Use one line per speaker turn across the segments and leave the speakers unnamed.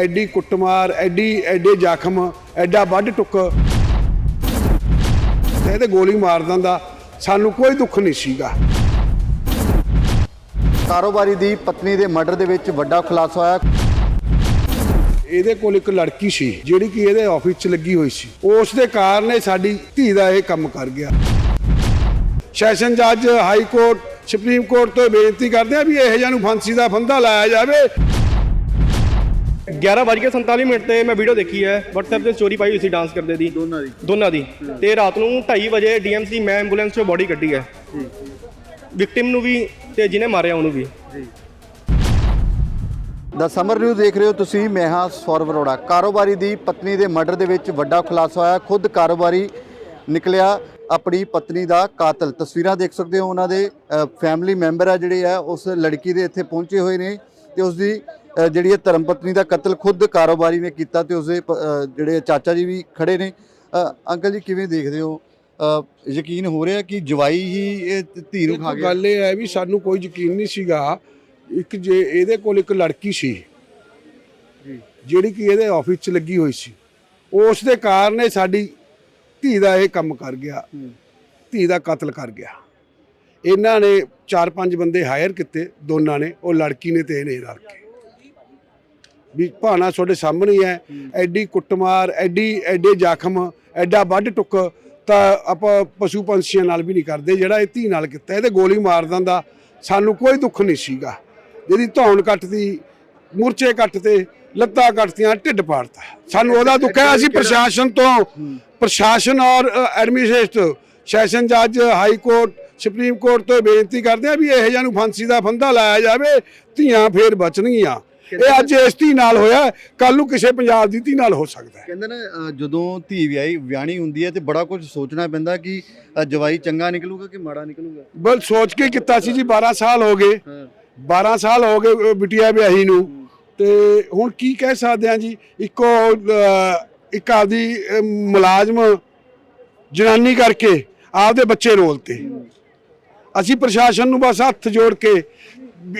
ਐਡੀ ਕੁੱਟਮਾਰ ਐਡੀ ਐਡੇ ਜ਼ਖਮ ਐਡਾ ਵੱਢ ਟੁੱਕ। ਤੇ ਇਹਦੇ ਗੋਲੀ ਮਾਰ ਦਿੰਦਾ ਸਾਨੂੰ ਕੋਈ ਦੁੱਖ ਨਹੀਂ ਸੀਗਾ।
ਕਾਰੋਬਾਰੀ ਦੀ ਪਤਨੀ ਦੇ ਮਰਡਰ ਦੇ ਵਿੱਚ ਵੱਡਾ ਖੁਲਾਸਾ ਹੋਇਆ।
ਇਹਦੇ ਕੋਲ ਇੱਕ ਲੜਕੀ ਸੀ ਜਿਹੜੀ ਕਿ ਇਹਦੇ ਆਫਿਸ 'ਚ ਲੱਗੀ ਹੋਈ ਸੀ। ਉਸ ਦੇ ਕਾਰਨ ਇਹ ਸਾਡੀ ਧੀ ਦਾ ਇਹ ਕੰਮ ਕਰ ਗਿਆ। ਸੈਸ਼ਨ ਜੱਜ ਹਾਈ ਕੋਰਟ ਸੁਪਰੀਮ ਕੋਰਟ ਤੋਂ ਇਹ ਬੇਨਤੀ ਕਰਦੇ ਆ ਵੀ ਇਹ ਜਿਹਾ ਨੂੰ ਫਾਂਸੀ ਦਾ ਫੰਦਾ ਲਾਇਆ ਜਾਵੇ।
11:47 ਮਿੰਟ ਤੇ ਮੈਂ ਵੀਡੀਓ ਦੇਖੀ ਹੈ WhatsApp ਤੇ ਸਟੋਰੀ ਪਾਈ ਹੋਈ ਸੀ ਡਾਂਸ ਕਰਦੇ ਦੀ।
ਦੋਨਾਂ ਦੀ।
ਦੋਨਾਂ ਦੀ। ਤੇ ਰਾਤ ਨੂੰ 2:30 ਵਜੇ DMC ਮੈਂ ਐਂਬੂਲੈਂਸ 'ਚੋਂ ਬੋਡੀ ਕੱਢੀ ਹੈ। ਵਿਕਟਿਮ ਨੂੰ ਵੀ ਤੇ ਜਿਹਨੇ ਮਾਰਿਆ ਉਹਨੂੰ ਵੀ।
ਦਾ ਸਮਰ ਨਿਊਜ਼ ਦੇਖ ਰਹੇ ਹੋ ਤੁਸੀਂ ਮੈਂ ਹਾਂ ਸੌਰਵ ਅਰੋੜਾ। ਕਾਰੋਬਾਰੀ ਦੀ ਪਤਨੀ ਦੇ ਮਰਡਰ ਦੇ ਵਿੱਚ ਵੱਡਾ ਖੁਲਾਸਾ ਹੋਇਆ। ਖੁਦ ਕਾਰੋਬਾਰੀ ਨਿਕਲਿਆ ਆਪਣੀ ਪਤਨੀ ਦਾ ਕਾਤਲ। ਤਸਵੀਰਾਂ ਦੇਖ ਸਕਦੇ ਹੋ ਉਹਨਾਂ ਦੇ ਫੈਮਿਲੀ ਮੈਂਬਰ ਆ ਜਿਹੜੇ ਆ ਉਸ ਲੜਕੀ ਦੇ ਇੱਥੇ ਪਹੁੰਚੇ ਹੋਏ ਨੇ ਤੇ ਉਸ ਦੀ ਜਿਹੜੀ ਹੈ ਧਰਮ ਪਤਨੀ ਦਾ ਕਤਲ ਖੁਦ ਕਾਰੋਬਾਰੀ ਨੇ ਕੀਤਾ ਤੇ ਉਸਦੇ ਜਿਹੜੇ ਚਾਚਾ ਜੀ ਵੀ ਖੜੇ ਨੇ। ਅੰਕਲ ਜੀ ਕਿਵੇਂ ਦੇਖਦੇ ਹੋ? ਯਕੀਨ ਹੋ ਰਿਹਾ ਕਿ ਜਵਾਈ ਹੀ ਇਹ ਧੀ ਨੂੰ ਖਾ ਗਿਆ?
ਗੱਲ ਇਹ ਹੈ ਵੀ ਸਾਨੂੰ ਕੋਈ ਯਕੀਨ ਨਹੀਂ ਸੀਗਾ। ਇੱਕ ਜੇ ਇਹਦੇ ਕੋਲ ਇੱਕ ਲੜਕੀ ਸੀ ਜਿਹੜੀ ਕਿ ਇਹਦੇ ਆਫਿਸ 'ਚ ਲੱਗੀ ਹੋਈ ਸੀ ਉਸ ਦੇ ਕਾਰਨ ਇਹ ਸਾਡੀ ਧੀ ਦਾ ਇਹ ਕੰਮ ਕਰ ਗਿਆ। ਧੀ ਦਾ ਕਤਲ ਕਰ ਗਿਆ। ਇਹਨਾਂ ਨੇ ਚਾਰ ਪੰਜ ਬੰਦੇ ਹਾਇਰ ਕੀਤੇ ਦੋਨਾਂ ਨੇ ਉਹ ਲੜਕੀ ਨੇ ਤੇ ਇਹਨੇ ਰਲ ਕੇ। ਵੀ ਭਾਣਾ ਤੁਹਾਡੇ ਸਾਹਮਣੇ ਹੀ ਹੈ। ਐਡੀ ਕੁੱਟਮਾਰ, ਐਡੀ, ਐਡੇ ਜ਼ਖਮ, ਐਡਾ ਵੱਢ ਟੁੱਕ ਤਾਂ ਆਪਾਂ ਪਸ਼ੂ ਪੰਛੀਆਂ ਨਾਲ ਵੀ ਨਹੀਂ ਕਰਦੇ। ਜਿਹੜਾ ਇਹ ਧੀ ਨਾਲ ਕੀਤਾ, ਇਹਦੇ ਗੋਲੀ ਮਾਰ ਦਿੰਦਾ ਸਾਨੂੰ ਕੋਈ ਦੁੱਖ ਨਹੀਂ ਸੀਗਾ। ਜਿਹਦੀ ਧੌਣ ਕੱਟਦੀ ਮੁਰਚੇ ਕੱਟਤੇ, ਲੱਤਾਂ ਕੱਟਤੀਆਂ, ਢਿੱਡ ਪਾੜਤਾ। ਸਾਨੂੰ ਉਹਦਾ ਦੁੱਖ ਹੈ, ਅਸੀਂ ਪ੍ਰਸ਼ਾਸਨ ਤੋਂ ਪ੍ਰਸ਼ਾਸਨ ਔਰ ਐਡਮਿਨਿਸਟ੍ਰੇਟਰ ਸੈਸ਼ਨ ਜੱਜ, ਹਾਈ ਕੋਰਟ, ਸੁਪਰੀਮ ਕੋਰਟ ਤੋਂ ਬੇਨਤੀ ਕਰਦੇ ਆ ਵੀ ਇਹ ਜਿਹਾ ਨੂੰ ਫਾਂਸੀ ਦਾ ਫੰਦਾ ਲਾਇਆ ਜਾਵੇ, ਧੀਆਂ ਫੇਰ ਬਚਣਗੀਆਂ। ਇਹ ਅੱਜ ਇਸ ਧੀ ਨਾਲ ਹੋਇਆ ਕੱਲ ਨੂੰ ਕਿਸੇ ਪੰਜਾਬ ਦੀ ਧੀ ਨਾਲ ਹੋ ਸਕਦਾ ਹੈ।
ਕਹਿੰਦੇ ਨੇ ਅ, ਜਦੋਂ ਧੀ ਵਿਆਹੀ ਵਿਆਹਣੀ ਹੁੰਦੀ ਹੈ ਤੇ ਬੜਾ ਕੁਝ ਸੋਚਣਾ ਪੈਂਦਾ ਕਿ ਅ, ਜਵਾਈ ਚੰਗਾ ਨਿਕਲੂਗਾ ਕਿ ਮਾੜਾ ਨਿਕਲੂਗਾ?
ਬਲ ਸੋਚ ਕੇ ਕੀਤਾ ਸੀ ਜੀ 12 ਸਾਲ ਹੋ ਗਏ। 12 ਸਾਲ ਹੋ ਗਏ ਅਹ ਬਿਟੀਆ ਵਿਆਹੀ ਨੂੰ। ਤੇ ਹੁਣ ਕੀ ਕਹਿ ਸਕਦੇ ਆ ਜੀ ਇੱਕੋ ਅਹ, ਇੱਕ ਆਪਦੀ ਅਹ, ਮੁਲਾਜ਼ਮ ਜਨਾਨੀ ਕਰਕੇ ਆਪਦੇ ਬੱਚੇ ਰੋਲਤੇ ਅਸੀਂ ਪ੍ਰਸ਼ਾਸਨ ਨੂੰ ਬਸ ਹੱਥ ਜੋੜ ਕੇ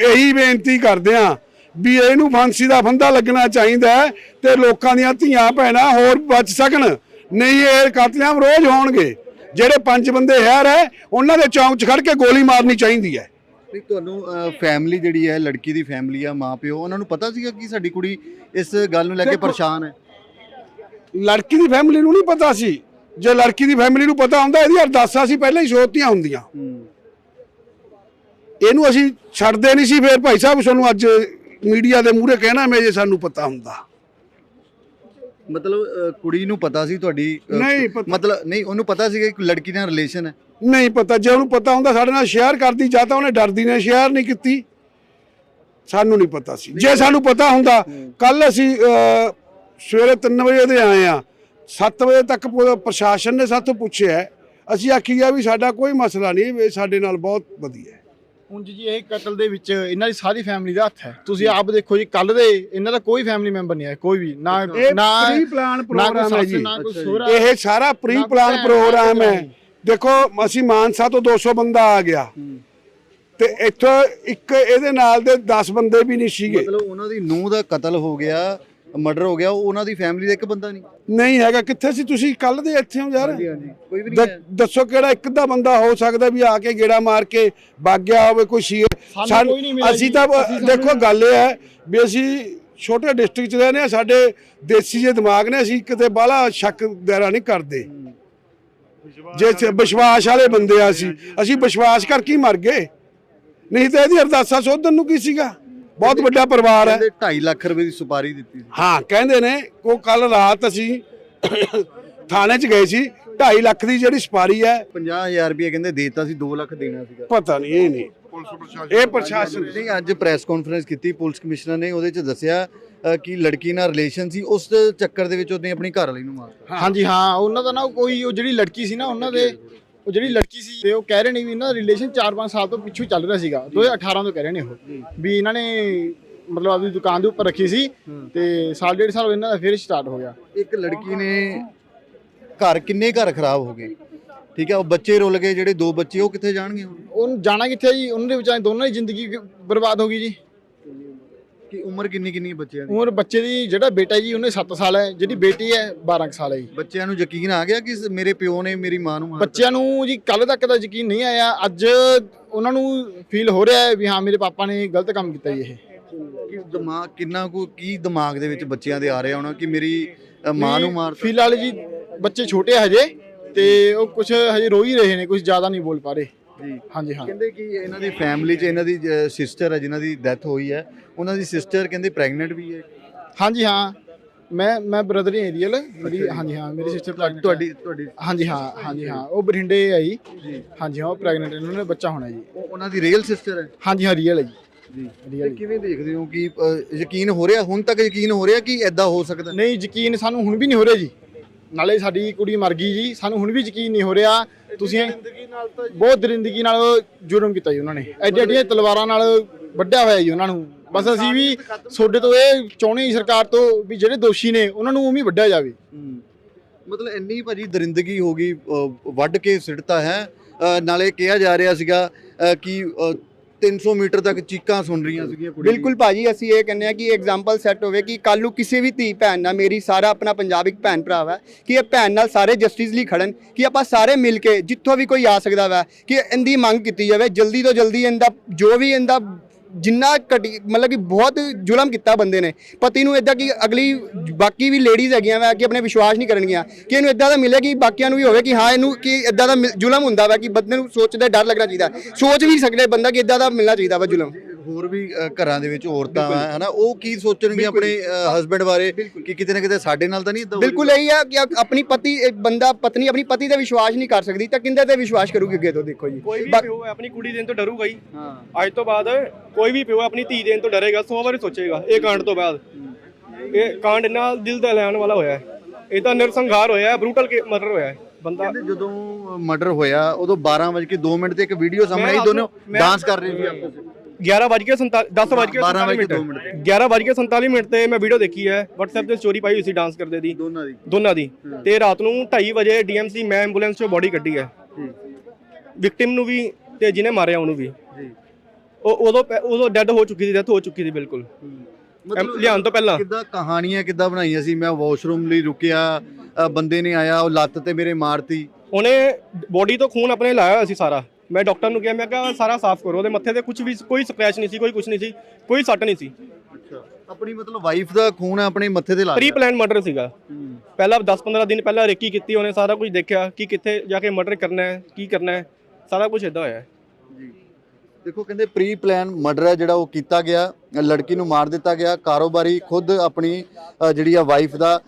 ਇਹੀ ਬੇਨਤੀ ਕਰਦੇ ਆ ਵੀ ਇਹਨੂੰ ਫਾਂਸੀ ਦਾ ਫੰਦਾ ਲੱਗਣਾ ਚਾਹੀਦਾ ਤੇ ਲੋਕਾਂ ਦੀਆਂ ਧੀਆਂ ਭੈਣਾਂ ਹੋਰ ਬਚ ਸਕਣ। ਨਹੀਂ ਇਹ ਕਤਲੇਆਮ ਰੋਜ਼ ਹੋਣਗੇ। ਜਿਹੜੇ ਪੰਜ ਬੰਦੇ ਹੈਰ ਹੈ ਉਹਨਾਂ ਦੇ ਚੌਂਕ 'ਚ ਖੜ ਕੇ ਗੋਲੀ ਮਾਰਨੀ ਚਾਹੀਦੀ ਹੈ।
ਨਹੀਂ ਤੁਹਾਨੂੰ ਫੈਮਿਲੀ ਜਿਹੜੀ ਹੈ ਲੜਕੀ ਦੀ ਫੈਮਿਲੀ ਆ ਮਾਂ ਪਿਓ ਉਹਨਾਂ ਨੂੰ ਪਤਾ ਸੀਗਾ ਕਿ ਸਾਡੀ ਕੁੜੀ ਇਸ ਗੱਲ ਨੂੰ ਲੈ ਕੇ ਪਰੇਸ਼ਾਨ ਹੈ?
ਲੜਕੀ ਦੀ ਫੈਮਿਲੀ ਨੂੰ ਨਹੀਂ ਪਤਾ ਸੀ। ਜੇ ਲੜਕੀ ਦੀ ਫੈਮਿਲੀ ਨੂੰ ਪਤਾ ਹੁੰਦਾ ਇਹਦੀ ਅਰਦਾਸਾਂ ਸੀ ਪਹਿਲਾਂ ਹੀ ਸੋਚਤੀਆਂ ਹੁੰਦੀਆਂ। ਇਹਨੂੰ ਅਸੀਂ ਛੱਡਦੇ ਨਹੀਂ ਸੀ ਫਿਰ ਭਾਈ ਸਾਹਿਬ ਤੁਹਾਨੂੰ ਅੱਜ ਮੀਡੀਆ ਦੇ ਮੂਹਰੇ ਕਹਿਣਾ ਮੈਂ ਜੇ ਸਾਨੂੰ ਪਤਾ ਹੁੰਦਾ।
ਮਤਲਬ ਅ, ਕੁੜੀ ਨੂੰ ਪਤਾ ਸੀ ਤੁਹਾਡੀ ਅ,
ਨਹੀਂ ਪਤਾ।
ਮਤਲਬ ਨਹੀਂ ਉਹਨੂੰ ਪਤਾ ਸੀਗਾ ਕਿ ਲੜਕੀ ਨਾਲ ਰਿਲੇਸ਼ਨ ਹੈ?
ਨਹੀਂ ਪਤਾ ਜੇ ਉਹਨੂੰ ਪਤਾ ਹੁੰਦਾ ਸਾਡੇ ਨਾਲ ਸ਼ੇਅਰ ਕਰਦੀ ਜਾਂ ਤਾਂ ਉਹਨੇ ਡਰਦੀ ਨੇ ਸ਼ੇਅਰ ਨਹੀਂ ਕੀਤੀ। ਸਾਨੂੰ ਨਹੀਂ ਪਤਾ ਸੀ। ਜੇ ਸਾਨੂੰ ਪਤਾ ਹੁੰਦਾ ਕੱਲ ਅਸੀਂ ਅਹ, ਸਵੇਰੇ 3 ਵਜੇ ਦੇ ਆਏ ਆ 7 ਵਜੇ ਤੱਕ ਪ- ਪ੍ਰਸ਼ਾਸਨ ਨੇ ਸਾਥੋਂ ਪੁੱਛਿਆ ਹੈ। ਅਸੀਂ ਆਖੀ ਗਿਆ ਵੀ ਸਾਡਾ ਕੋਈ ਮਸਲਾ ਨਹੀਂ ਸਾਡੇ ਨਾਲ ਬਹੁਤ ਵਧੀਆ ਹੈ।
ਉਂਝ ਜੀ ਇਹ ਕਤਲ ਦੇ ਵਿੱਚ ਇਹਨਾਂ ਦੀ ਸਾਰੀ ਫੈਮਿਲੀ ਦਾ ਹੱਥ ਹੈ। ਤੁਸੀਂ ਆਪ ਦੇਖੋ ਜੀ ਕੱਲ ਦੇ ਇਹਨਾਂ ਦਾ ਕੋਈ ਫੈਮਿਲੀ ਮੈਂਬਰ ਨਹੀਂ ਆਇਆ ਕੋਈ ਵੀ। ਨਾ
ਇਹ
ਨਾ
ਪ੍ਰੀ ਪਲਾਨ ਪ੍ਰੋਗਰਾਮ ਹੈ ਜੀ। ਇਹ ਸਾਰਾ ਪ੍ਰੀ ਪਲਾਨ ਪ੍ਰੋਗਰਾਮ ਹੈ। ਦੇਖੋ ਅਸੀਂ ਮਾਨਸਾ ਤੋਂ 200 ਬੰਦਾ ਆ ਗਿਆ। ਤੇ ਇੱਥੋਂ ਇੱਕ ਇਹਦੇ ਨਾਲ ਦੇ 10 ਬੰਦੇ ਵੀ ਨਹੀਂ ਸੀਗੇ।
ਮਤਲਬ ਉਹਨਾਂ ਦੀ ਨੂੰਹ ਦਾ ਕਤਲ ਹੋ ਗਿਆ। ਮਰਡਰ ਹੋ ਗਿਆ ਉਹ ਉਹਨਾਂ ਦੀ ਫੈਮਿਲੀ ਦਾ ਇੱਕ ਬੰਦਾ ਨਹੀਂ।
ਨਹੀਂ ਹੈਗਾ ਕਿੱਥੇ ਸੀ ਤੁਸੀਂ? ਕੱਲ ਦੇ ਇੱਥੇ ਹੋ ਯਾਰ।
ਹਾਂਜੀ ਕੋਈ ਵੀ ਨਹੀਂ
ਦ- ਦੱਸੋ ਕਿਹੜਾ ਇੱਕ ਅੱਧਾ ਬੰਦਾ ਹੋ ਸਕਦਾ ਵੀ ਆ ਕੇ ਗੇੜਾ ਮਾਰ ਕੇ ਵਗ ਗਿਆ ਹੋਵੇ ਕੋਈ ਸੀ
ਸਾਨੂੰ
ਸਾਨੂੰ-
ਕੋਈ ਨਹੀਂ ਮਿਲਿਆ
ਅਸੀਂ
ਜੀ।
ਤਾਂ
ਅਸੀਂ ਸਾਨੂੰ-
ਦੇਖੋ ਗੱਲ ਇਹ ਹੈ ਵੀ ਅਸੀਂ ਛੋਟੇ ਡਿਸਟ੍ਰਿਕਟ ਚ ਰਹਿੰਦੇ ਆ ਸਾਡੇ ਦੇਸੀ ਜੇ ਦਿਮਾਗ ਨੇ ਅਸੀਂ ਕਿਤੇ ਬਾਹਲਾ ਸ਼ੱਕ ਦਾਇਰਾ ਨਹੀਂ ਕਰਦੇ। ਜੇ ਸ- ਵਿਸ਼ਵਾਸ ਵਾਲੇ ਬੰਦੇ ਆ ਅਸੀਂ ਅਸੀਂ ਵਿਸ਼ਵਾਸ ਕਰਕੇ ਹੀ ਮਰ ਗਏ। ਨਹੀਂ ਤਾਂ ਇਹਦੀ ਅਰਦਾਸਾ ਸੋਧਣ ਨੂੰ ਕੀ ਸੀਗਾ? ਬਹੁਤ ਵੱਡਾ ਪਰਿਵਾਰ ਹੈ।
ਕਹਿੰਦੇ 2.5 ਲੱਖ ਰੁਪਏ ਦੀ ਸੁਪਾਰੀ ਦਿੱਤੀ ਸੀ।
ਹਾਂ ਕਹਿੰਦੇ ਨੇ ਉਹ ਕੱਲ ਰਾਤ ਅਸੀਂ ਥਾਣੇ 'ਚ ਗਏ ਸੀ 2.5 ਲੱਖ ਦੀ ਜਿਹੜੀ ਸਪਾਰੀ ਹੈ।
50000 ਰੁਪਏ ਕਹਿੰਦੇ ਦੇਤਾ ਸੀ 2 ਲੱਖ ਦੇਣਾ ਸੀਗਾ।
ਪਤਾ ਨਹੀਂ ਇਹ ਨਹੀਂ। ਇਹ ਪ੍ਰਸ਼ਾਸਨ।
ਨਹੀਂ ਅੱਜ ਪ੍ਰੈਸ ਕਾਨਫਰੰਸ ਕੀਤੀ ਪੁਲਿਸ ਕਮਿਸ਼ਨਰ ਨੇ ਉਹਦੇ ਚ ਦੱਸਿਆ ਅ, ਕਿ ਲੜਕੀ ਨਾਲ ਰਿਲੇਸ਼ਨ ਸੀ ਉਸ ਚੱਕਰ ਦੇ ਵਿੱਚ ਉਹਨੇ ਆਪਣੀ ਘਰ ਵਾਲੀ ਨੂੰ ਮਾਰਤਾ
ਹਾਂਜੀ ਹਾਂ ਉਹਨਾਂ ਦਾ ਨਾ ਕੋਈ ਉਹ ਜਿਹੜੀ ਲੜਕੀ ਸੀ ਨਾ ਉਹਨਾਂ ਦੇ ਉਹ ਜਿਹੜੀ ਲੜਕੀ ਸੀ ਤੇ ਉਹ ਕਹਿ ਰਹੇ ਨੇ ਵੀ ਇਹਨਾਂ ਦਾ ਰਿਲੇਸ਼ਨ 4-5 ਸਾਲ ਤੋਂ ਪਿੱਛੋਂ ਚੱਲ ਰਿਹਾ ਸੀਗਾ। 2018 ਤੋਂ ਕਹਿ ਰਹੇ ਨੇ ਉਹ। ਵੀ ਇਹਨਾਂ ਨੇ ਮਤਲਬ ਆਪਣੀ ਦੁਕਾਨ ਦੇ ਉੱਪਰ ਰੱਖੀ ਸੀ ਤੇ ਸਾਲ ਡੇਢ ਸਾਲ ਇਹਨਾਂ ਦਾ ਫਿਰ ਸਟਾਰਟ ਹੋ ਗਿਆ।
ਇੱਕ ਲੜਕੀ ਨੇ ਘਰ ਕਿੰਨੇ ਘਰ ਖਰਾਬ ਹੋ ਗਏ? ਠੀਕ ਹੈ ਉਹ ਬੱਚੇ ਰੁੱਲ ਗਏ ਜਿਹੜੇ ਦੋ ਬੱਚੇ ਉਹ ਕਿੱਥੇ ਜਾਣਗੇ ਹੁਣ?
ਉਹਨੂੰ ਜਾਣਾ ਕਿੱਥੇ ਜੀ? ਉਹਨਾਂ ਦੇ ਵਿਚਾਰੇ ਦੋਨਾਂ ਦੀ ਜ਼ਿੰਦਗੀ ਬਰਬਾਦ ਹੋ ਗਈ ਜੀ।
ਕਿ ਉਮਰ ਕਿੰਨੀ ਕਿੰਨੀ ਬੱਚਿਆਂ ਦੀ?
ਉਮਰ ਬੱਚੇ ਦੀ ਜਿਹੜਾ ਬੇਟਾ ਜੀ ਉਹਨੇ 7 ਸਾਲ ਹੈ ਜਿਹੜੀ ਬੇਟੀ ਹੈ 12 ਕੁ ਸਾਲ ਹੈ ਜੀ।
ਬੱਚਿਆਂ ਨੂੰ ਯਕੀਨ ਆ ਗਿਆ ਕਿ ਮੇਰੇ ਪਿਓ ਨੇ ਮੇਰੀ ਮਾਂ ਨੂੰ ਮਾਰਤਾ
ਬੱਚਿਆਂ ਨੂੰ ਜੀ ਕੱਲ ਤੱਕ ਦਾ ਯਕੀਨ ਨਹੀਂ ਆਇਆ। ਅੱਜ ਉਹਨਾਂ ਨੂੰ ਫੀਲ ਹੋ ਰਿਹਾ ਹੈ ਵੀ ਹਾਂ ਮੇਰੇ ਪਾਪਾ ਨੇ ਗਲਤ ਕੰਮ ਕੀਤਾ ਜੀ ਇਹ।
ਕਿ ਦਿਮਾਗ ਕਿੰਨਾ ਕੁ ਕੀ ਦਿਮਾਗ ਦੇ ਵਿੱਚ ਬੱਚਿਆਂ ਦੇ ਆ ਰਿਹਾ ਹੋਣਾ ਕਿ ਮੇਰੀ ਮਾਂ ਨੂੰ ਮਾਰਤਾ
ਫਿਲਹਾਲ ਜੀ ਬੱਚੇ ਛੋਟੇ ਹਜੇ ਤੇ ਉਹ ਕੁਝ ਹਜੇ ਰੋ ਹੀ ਰਹੇ ਨੇ ਕੁਝ ਜ਼ਿਆਦਾ ਨਹੀਂ ਬੋਲ ਪਾ ਰਹੇ।
ਜੀ।
ਹਾਂਜੀ ਹਾਂ।
ਕਹਿੰਦੇ ਕਿ ਇਹਨਾਂ ਦੀ ਫੈਮਿਲੀ 'ਚ ਇਹਨਾਂ ਦੀ ਸਿਸਟਰ ਹੈ ਜਿਨ੍ਹਾਂ ਦੀ ਡੈਥ ਹੋਈ ਹੈ। ਉਹਨਾਂ ਦੀ ਸਿਸਟਰ ਕਹਿੰਦੇ ਪ੍ਰੈਗਨੈਂਟ ਵੀ ਹੈ।
ਹਾਂਜੀ ਹਾਂ। ਮੈਂ ਮੈਂ ਬ੍ਰਦਰ ਹੀ ਰੀਅਲ ਮੇਰੀ ਹਾਂਜੀ ਹਾਂ ਮੇਰੀ ਸਿਸਟਰ ਪ੍ਰੈਗਨੈਂਟ
ਤੁਹਾਡੀ ਤੁਹਾਡੀ
ਹਾਂਜੀ ਹਾਂ ਹਾਂਜੀ ਹਾਂ। ਉਹ ਬਰਿੰਡੇ ਆਈ। ਹਾਂਜੀ ਹਾਂ ਉਹ ਪ੍ਰੈਗਨੈਂਟ ਉਹਨਾਂ ਨੇ ਬੱਚਾ ਹੋਣਾ ਜੀ।
ਉਹ- ਉਹਨਾਂ ਦੀ ਰੀਅਲ ਸਿਸਟਰ ਹੈ?
ਹਾਂਜੀ ਹਾਂ ਰੀਅਲ ਹੈ ਜੀ।
ਜੀ। ਕਿਵੇਂ ਦੇਖਦੇ ਹੋ ਕਿ ਯਕੀਨ ਹੋ ਰਿਹਾ ਹੁਣ ਤੱਕ ਯਕੀਨ ਹੋ ਰਿਹਾ ਕਿ ਐਦਾਂ ਹੋ ਸਕਦਾ?
ਨਹੀਂ ਯਕੀਨ ਸਾਨੂੰ ਹੁਣ ਵੀ ਨਹੀਂ ਹੋ ਰਿਹਾ ਜੀ। ਨਾਲੇ ਸਾਡੀ ਕੁੜੀ ਮਰ ਗਈ ਜੀ। ਸਾਨੂੰ ਹੁਣ ਵੀ ਯਕੀਨ ਨਹੀਂ ਹੋ ਰਿਹਾ। ਤੁਸੀਂ ਬਹੁਤ ਦਰਿੰਦਗੀ ਨਾਲ ਜੁਰਮ ਕੀਤਾ ਜੀ ਉਹਨਾਂ ਨੇ। ਐਡੀਆਂ ਐਡੀਆਂ ਤਲਵਾਰਾਂ ਨਾਲ ਵੱਢਿਆ ਹੋਇਆ ਜੀ ਉਹਨਾਂ ਨੂੰ। ਬਸ ਅਸੀਂ ਵੀ ਤੁਹਾਡੇ ਤੋਂ ਇਹ ਚਾਹੁੰਦੇ ਹਾਂ ਸਰਕਾਰ ਤੋਂ ਵੀ ਜਿਹੜੇ ਦੋਸ਼ੀ ਨੇ ਉਹਨਾਂ ਨੂੰ ਉਵੇਂ ਹੀ ਵੱਢਿਆ ਜਾਵੇ।
ਹੂੰ। ਮਤਲਬ ਇੰਨੀ ਭਾਜੀ ਦਰਿੰਦਗੀ ਹੋ ਗਈ ਵੱਢ ਕੇ ਸਿੱਟਤਾ ਹੈ। ਨਾਲੇ ਕਿਹਾ ਜਾ ਰਿਹਾ ਸੀਗਾ ਕਿ 300 ਮੀਟਰ ਤੱਕ ਚੀਕਾਂ ਸੁਣ ਰਹੀਆਂ ਸੀਗੀਆਂ ਕੁੜੀ
ਬਿਲਕੁਲ ਭਾਜੀ ਅਸੀਂ ਇਹ ਕਹਿੰਦੇ ਆ ਕਿ ਐਗਜ਼ਾਮਪਲ ਸੈੱਟ ਹੋਵੇ ਕਿ ਕੱਲ ਨੂੰ ਕਿਸੇ ਵੀ ਧੀ ਭੈਣ ਨਾਲ ਮੇਰੀ ਸਾਰਾ ਆਪਣਾ ਪੰਜਾਬ ਇੱਕ ਭੈਣ ਭਰਾ ਵਾ ਕਿ ਇਹ ਭੈਣ ਨਾਲ ਸਾਰੇ ਜਸਟਿਸ ਲਈ ਖੜਨ ਕਿ ਆਪਾਂ ਸਾਰੇ ਮਿਲ ਕੇ ਜਿੱਥੋਂ ਵੀ ਕੋਈ ਆ ਸਕਦਾ ਵਾ ਕਿ ਇਹਦੀ ਮੰਗ ਕੀਤੀ ਜਾਵੇ ਜਲਦੀ ਤੋਂ ਜਲਦੀ ਇਹਦਾ ਜੋ ਵੀ ਇਹਦਾ ਜਿੰਨਾ ਘਟੀ ਮਤਲਬ ਕਿ ਬਹੁਤ ਜ਼ੁਲਮ ਕੀਤਾ ਬੰਦੇ ਨੇ, ਪਤੀ ਨੂੰ ਇਦਾਂ ਕਿ ਅਗਲੀ ਬਾਕੀ ਵੀ ਲੇਡੀਜ਼ ਹੈਗੀਆਂ ਵਾ ਕਿ ਆਪਣੇ ਵਿਸ਼ਵਾਸ ਨਹੀਂ ਕਰਨਗੀਆਂ, ਕਿ ਇਹਨੂੰ ਇਦਾਂ ਦਾ ਮਿਲੇ ਕਿ ਬਾਕੀਆਂ ਨੂੰ ਵੀ ਹੋਵੇ ਕਿ ਹਾਂ ਇਹਨੂੰ ਕਿ ਇਦਾਂ ਦਾ ਮਿਲ- ਜ਼ੁਲਮ ਹੁੰਦਾ ਵਾ ਕਿ ਬੰਦੇ ਨੂੰ ਸੋਚਦਾ ਡਰ ਲੱਗਣਾ ਚਾਹੀਦਾ, ਸੋਚ ਵੀ ਸਕਦੇ ਬੰਦਾ ਕਿ ਇਦਾਂ ਦਾ ਮਿਲਣਾ ਚਾਹੀਦਾ ਵਾ ਜ਼ੁਲਮ।
ਹੋਰ ਵੀ ਘਰਾਂ ਦੇ ਵਿੱਚ ਔਰਤਾਂ ਵਾ ਹਨਾ ਉਹ ਕੀ ਸੋਚਣਗੇ ਆਪਣੇ ਹਸਬੰਡ ਬਾਰੇ ਕਿ ਕਿਤੇ ਨਾ ਕਿਤੇ ਸਾਡੇ ਨਾਲ ਤਾਂ ਨਹੀਂ ਹੋ
ਬਿਲਕੁਲ ਇਹੀ ਆ ਕਿ ਆਪਣੀ ਪਤੀ ਇੱਕ ਬੰਦਾ ਪਤਨੀ ਆਪਣੀ ਪਤੀ ਤੇ ਵਿਸ਼ਵਾਸ ਨਹੀਂ ਕਰ ਸਕਦੀ ਤਾਂ ਕਿੰਦੇ ਤੇ ਵਿਸ਼ਵਾਸ ਕਰੂਗੀ ਅੱਗੇ ਤੋਂ ਦੇਖੋ ਜੀ।
ਕੋਈ ਵੀ ਪਿਓ ਆਪਣੀ ਕੁੜੀ ਦੇਣ ਤੋਂ ਡਰੂਗਾ ਹੀ
ਹਾਂ।
ਅੱਜ ਤੋਂ ਬਾਅਦ ਕੋਈ ਵੀ ਪਿਓ ਆਪਣੀ ਧੀ ਦੇਣ ਤੋਂ ਡਰੇਗਾ 100 ਵਾਰੀ ਸੋਚੇਗਾ ਇਹ ਕਾਂਡ ਤੋਂ ਬਾਅਦ। ਇਹ ਕਾਂਡ ਇੰਨਾ ਦਿਲ ਦਾ ਲੈਣ ਵਾਲਾ ਹੋਇਆ ਹੈ। ਇਹ ਤਾਂ ਨਿਰਸੰਘਾਰ ਹੋਇਆ ਹੈ ਬਰੂਟਲ ਮਰਡਰ ਹੋਇਆ ਹੈ। ਬੰਦਾ
ਕਹਿੰਦੇ ਜਦੋਂ ਮਰਡਰ ਹੋਇਆ ਉਦੋਂ 12 ਵਜੇ ਕੇ 2 ਮਿੰਟ ਤੇ ਇੱਕ ਵੀਡੀਓ ਸਾਹਮਣੇ ਆਈ ਦੋਨੋਂ ਡਾਂਸ ਕਰ ਰਹੇ ਸੀ ਆਪਸ ਵਿੱਚ।
11 ਵਜ ਕੇ 10 ਵਜ ਕੇ
12 ਵਜੇ
47
ਦੋ
ਮਿੰਟ।
ਮਿੰਟ।
11 ਵਜ ਕੇ 47 ਮਿੰਟ ਤੇ ਮੈਂ ਵੀਡੀਓ ਦੇਖੀ ਹੈ। WhatsApp ਤੇ ਸਟੋਰੀ ਪਾਈ ਹੋਈ ਸੀ ਡਾਂਸ ਕਰਦੇ ਦੀ।
ਦੋਨਾਂ ਦੀ।
ਦੋਨਾਂ ਦੀ। ਤੇ ਰਾਤ ਨੂੰ 2:30 ਵਜੇ ਡੀਐਮਸੀ ਮੈਂ ਐਂਬੂਲੈਂਸ ਚੋਂ ਬੋਡੀ ਕੱਢੀ ਹੈ। ਵਿਕਟਿਮ ਨੂੰ ਵੀ ਤੇ ਜਿਹਨੇ ਮਾਰਿਆ ਉਹਨੂੰ ਵੀ।
ਜੀ।
ਉਹ ਉਦੋਂ ਪਹਿ- ਉਦੋਂ ਡੈੱਡ ਹੋ ਚੁੱਕੀ ਸੀ ਡੈਥ ਹੋ ਚੁੱਕੀ ਸੀ ਬਿਲਕੁਲ। ਐਮ- ਲਿਆਉਣ ਤੋਂ ਪਹਿਲਾਂ।
ਕਿੱਦਾਂ ਕਹਾਣੀਆਂ ਕਿੱਦਾਂ ਬਣਾਈਆਂ ਸੀ? ਮੈਂ ਵਾਸ਼ਰੂਮ ਲਈ ਰੁਕਿਆ ਅ, ਬੰਦੇ ਨੇ ਆਇਆ ਉਹ ਲੱਤ ਤੇ ਮੇਰੇ ਮਾਰਤੀ।
ਉਹਨੇ ਬੋਡੀ ਤੋਂ ਖੂਨ ਆਪਣੇ ਲਾਇਆ ਹੋਇਆ ਸੀ ਸਾਰਾ। ਮੈਂ ਡਾਕਟਰ ਨੂੰ ਕਿਹਾ ਮੈਂ ਕਿਹਾ ਸਾਰਾ ਸਾਫ਼ ਕਰੋ ਉਹਦੇ ਮੱਥੇ ਤੇ ਕੁਝ ਵੀ ਕੋਈ ਸਕ੍ਰੈਚ ਨਹੀਂ ਸੀ ਕੋਈ ਕੁਝ ਨਹੀਂ ਸੀ ਕੋਈ ਸੱਟ ਨਹੀਂ ਸੀ।
ਅੱਛਾ। ਆਪਣੀ ਮਤਲਬ ਵਾਈਫ ਦਾ ਖੂਨ ਆਪਣੇ ਮੱਥੇ ਤੇ ਲਾ
ਪ੍ਰੀ ਪਲਾਨ ਮਰਡਰ ਸੀਗਾ। ਪਹਿਲਾਂ 10-15 ਦਿਨ ਪਹਿਲਾਂ ਰੇਕੀ ਕੀਤੀ ਉਹਨੇ ਸਾਰਾ ਕੁਝ ਦੇਖਿਆ ਕਿ ਕਿੱਥੇ ਜਾ ਕੇ ਮਰਡਰ ਕਰਨਾ ਹੈ ਕੀ ਕਰਨਾ ਹੈ ਸਾਰਾ ਕੁਝ ਇਦਾਂ ਹੋਇਆ। ਹੈ
ਜੀ। ਦੇਖੋ ਕਹਿੰਦੇ ਪ੍ਰੀ ਪਲਾਨ ਮਰਡਰ ਹੈ ਜਿਹੜਾ ਉਹ ਕੀਤਾ ਗਿਆ ਲੜਕੀ ਨੂੰ ਮਾਰ ਦਿੱਤਾ ਗਿਆ ਕਾਰੋਬਾਰੀ ਖੁਦ ਆਪਣੀ ਜਿਹੜੀ ਆ ਵਾਈਫ ਦਾ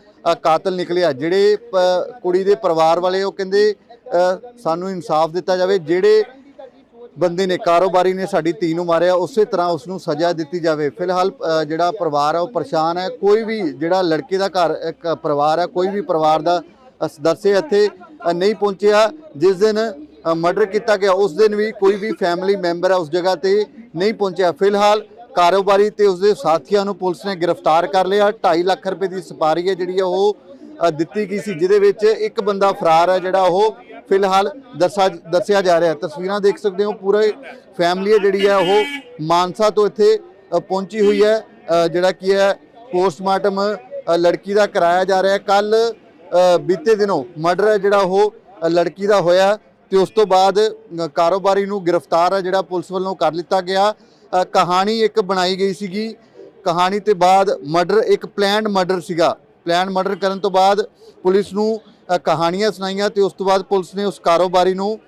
ਕਾਤਲ ਨਿਕਲਿਆ। ਜਿਹੜੇ ਕੁੜੀ ਦੇ ਪਰਿਵਾਰ ਵਾਲੇ ਉਹ ਕਹਿੰਦੇ ਸਾਨੂੰ ਇਨਸਾਫ ਦਿੱਤਾ ਜਾਵੇ। ਜਿਹੜੇ ਬੰਦੇ ਨੇ ਕਾਰੋਬਾਰੀ ਨੇ ਸਾਡੀ ਧੀ ਨੂੰ ਮਾਰਿਆ, ਉਸੇ ਤਰ੍ਹਾਂ ਉਸ ਨੂੰ ਸਜ਼ਾ ਦਿੱਤੀ ਜਾਵੇ। ਫਿਲਹਾਲ ਜਿਹੜਾ ਪਰਿਵਾਰ ਹੈ ਉਹ ਪਰੇਸ਼ਾਨ ਹੈ। ਕੋਈ ਵੀ ਜਿਹੜਾ ਲੜਕੇ ਦਾ ਘਰ, ਇੱਕ ਪਰਿਵਾਰ ਹੈ ਕੋਈ ਵੀ ਪਰਿਵਾਰ ਦਾ ਸਦੱਸਿਆ ਇੱਥੇ ਨਹੀਂ ਪਹੁੰਚਿਆ। ਜਿਸ ਦਿਨ ਮਰਡਰ ਕੀਤਾ ਗਿਆ, ਉਸ ਦਿਨ ਵੀ ਕੋਈ ਵੀ ਫੈਮਿਲੀ ਮੈਂਬਰ ਹੈ ਉਸ ਜਗ੍ਹਾ ਤੇ ਨਹੀਂ ਪਹੁੰਚਿਆ। ਫਿਲਹਾਲ, ਕਾਰੋਬਾਰੀ ਤੇ ਉਸਦੇ ਸਾਥੀਆਂ ਨੂੰ ਪੁਲਿਸ ਨੇ ਗ੍ਰਿਫਤਾਰ ਕਰ ਲਿਆ। 2.5 ਲੱਖ ਰੁਪਏ ਦੀ ਸਪਾਰੀ ਹੈ ਜਿਹੜੀ ਹੈ ਉਹ ਦਿੱਤੀ ਗਈ ਸੀ, ਜਿਹਦੇ ਵਿੱਚ ਇੱਕ ਬੰਦਾ ਫਰਾਰ ਹੈ ਜਿਹੜਾ ਉਹ ਫਿਲਹਾਲ ਦੱਸਾ ਦੱਸਿਆ ਜਾ ਰਿਹਾ ਤਸਵੀਰਾਂ ਦੇਖ ਸਕਦੇ ਹੋ, ਪੂਰੇ ਫੈਮਿਲੀ ਹੈ ਜਿਹੜੀ ਹੈ, ਉਹ ਮਾਨਸਾ ਤੋਂ ਇੱਥੇ ਪਹੁੰਚੀ ਹੋਈ ਹੈ। ਜਿਹੜਾ ਕੀ ਹੈ, ਪੋਸਟਮਾਰਟਮ ਲੜਕੀ ਦਾ ਕਰਾਇਆ ਜਾ ਰਿਹਾ ਹੈ। ਕੱਲ ਬੀਤੇ ਦਿਨੋਂ ਮਰਡਰ ਹੈ ਜਿਹੜਾ ਉਹ ਲੜਕੀ ਦਾ ਹੋਇਆ ਤੇ ਉਸ ਤੋਂ ਬਾਅਦ ਕਾਰੋਬਾਰੀ ਨੂੰ ਗ੍ਰਿਫਤਾਰ ਹੈ ਜਿਹੜਾ ਪੁਲਿਸ ਵੱਲੋਂ ਕਰ ਲਿੱਤਾ ਗਿਆ। ਕਹਾਣੀ ਇੱਕ ਬਣਾਈ ਗਈ ਸੀਗੀ। ਕਹਾਣੀ ਤੇ ਬਾਅਦ ਮਰਡਰ, ਇੱਕ ਪਲਾਨਡ ਮਰਡਰ ਸੀਗਾ। ਪਲਾਨ ਮਰਡਰ ਕਰਨ ਤੋਂ ਬਾਅਦ ਪੁਲਿਸ ਨੂੰ ਕਹਾਣੀਆਂ ਸੁਣਾਈਆਂ ਤੇ ਉਸ ਤੋਂ ਬਾਅਦ ਪੁਲਿਸ ਨੇ ਉਸ ਕਾਰੋਬਾਰੀ ਨੂੰ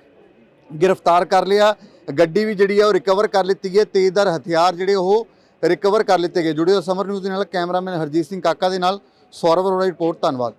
ਗ੍ਰਿਫਤਾਰ ਕਰ ਲਿਆ। ਗੱਡੀ ਵੀ ਜਿਹੜੀ ਆ ਉਹ ਰਿਕਵਰ ਕਰ ਲਿੱਤੀ ਹੈ। ਤੇਜ਼ਦਾਰ ਹਥਿਆਰ ਜਿਹੜੇ ਉਹ ਰਿਕਵਰ ਕਰ ਲਿੱਤੇ ਗਏ। ਜੁੜੇ ਹੋ ਸਮਰ ਨਿਊਜ਼ ਦੇ ਨਾਲ ਕੈਮਰਾਮੈਨ ਹਰਜੀਤ ਸਿੰਘ ਕਾਕਾ ਦੇ ਨਾਲ ਸੌਰਵ ਅਰੋੜਾ ਰਿਪੋਰਟ। ਧੰਨਵਾਦ।